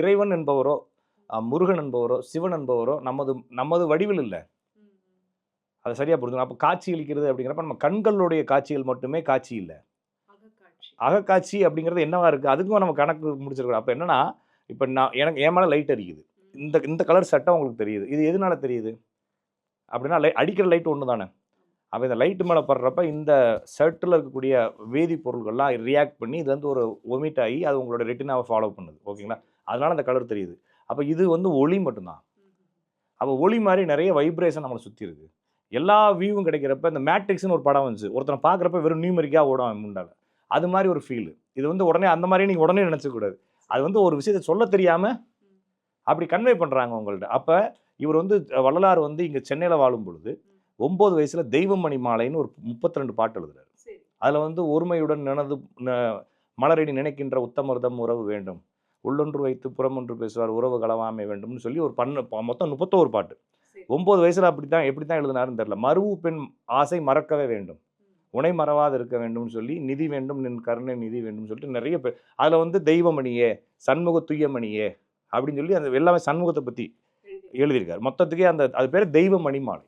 இறைவன் என்பவரோ முருகன் என்பவரோ சிவன் என்பவரோ நமது நமது வடிவில் இல்லை. அதை சரியா புரிஞ்சுக்கணும். அப்போ காட்சி அளிக்கிறது அப்படிங்கிறப்ப நம்ம கண்களுடைய காட்சிகள் மட்டுமே காட்சி இல்லை. அகக்காட்சி. அப்படிங்கிறது என்னவா இருக்குது அதுக்கும் நம்ம கணக்கு முடிச்சிருக்கோம் அப்போ என்னன்னா இப்போ நான் எனக்கு என் மேலே லைட் அடிக்குது இந்த இந்த கலர் சட்டம் உங்களுக்கு தெரியுது. இது எதனால தெரியுது? அப்படின்னா லை அடிக்கிற லைட் ஒன்று தானே அப்போ இந்த லைட்டு மேலே படுறப்ப இந்த ஷர்ட்டில் இருக்கக்கூடிய வேதிப்பொருள்கள்லாம் ரியாக்ட் பண்ணி இது வந்து ஒரு ஒமிட் ஆகி அது உங்களோட ரெட்டினாவை ஃபாலோ பண்ணுது. ஓகேங்களா? அதனால அந்த கலர் தெரியுது. அப்போ இது வந்து ஒளி மட்டும்தான். அப்போ ஒளி மாதிரி நிறைய வைப்ரேஷன் நம்மளை சுற்றி இருக்கு எல்லா வியூவும் கிடைக்கிறப்ப இந்த மேட்ரிக்ஸ்னு ஒரு படம் வந்துச்சு. ஒருத்தனை பார்க்குறப்ப வெறும் நியூமரிக்காக ஓடும் அவன் முண்டால. அது மாதிரி ஒரு ஃபீல் இது வந்து உடனே அந்த மாதிரி நீங்கள் உடனே நினச்சக்கூடாது அது வந்து ஒரு விஷயத்தை சொல்ல தெரியாமல் அப்படி கன்வே பண்ணுறாங்க உங்கள்ட்ட. அப்போ இவர் வந்து வள்ளலார் வந்து இங்கே சென்னையில் வாழும் பொழுது ஒம்பது வயசில் தெய்வமணி மாலைன்னு ஒரு முப்பத்தி ரெண்டு பாட்டு எழுதுறாரு. அதில் வந்து ஒருமையுடன் நினது மலரடி நினைக்கின்ற உத்தமர்தம் உறவு வேண்டும். உள்ளொன்று வைத்து புறமொன்று பேசுவார் உறவு களவாமை வேண்டும்னு சொல்லி ஒரு பண்ணு மொத்தம் முப்பத்தோரு பாட்டு. ஒம்பது வயசில் அப்படி தான் எப்படி தான் எழுதினாருன்னு தெரில மருவு பெண் ஆசை மறக்கவே வேண்டும். உனை மறவாது இருக்க வேண்டும்னு சொல்லி நிதி வேண்டும் நின் கருணை நிதி வேண்டும்னு சொல்லிட்டு நிறைய பேர் அதில் வந்து தெய்வமணியே சண்முக துய்யமணியே அப்படின்னு சொல்லி அந்த எல்லாமே சண்முகத்தை பற்றி எழுதியிருக்காரு. மொத்தத்துக்கே அந்த அது பேர் தெய்வமணி மாலை.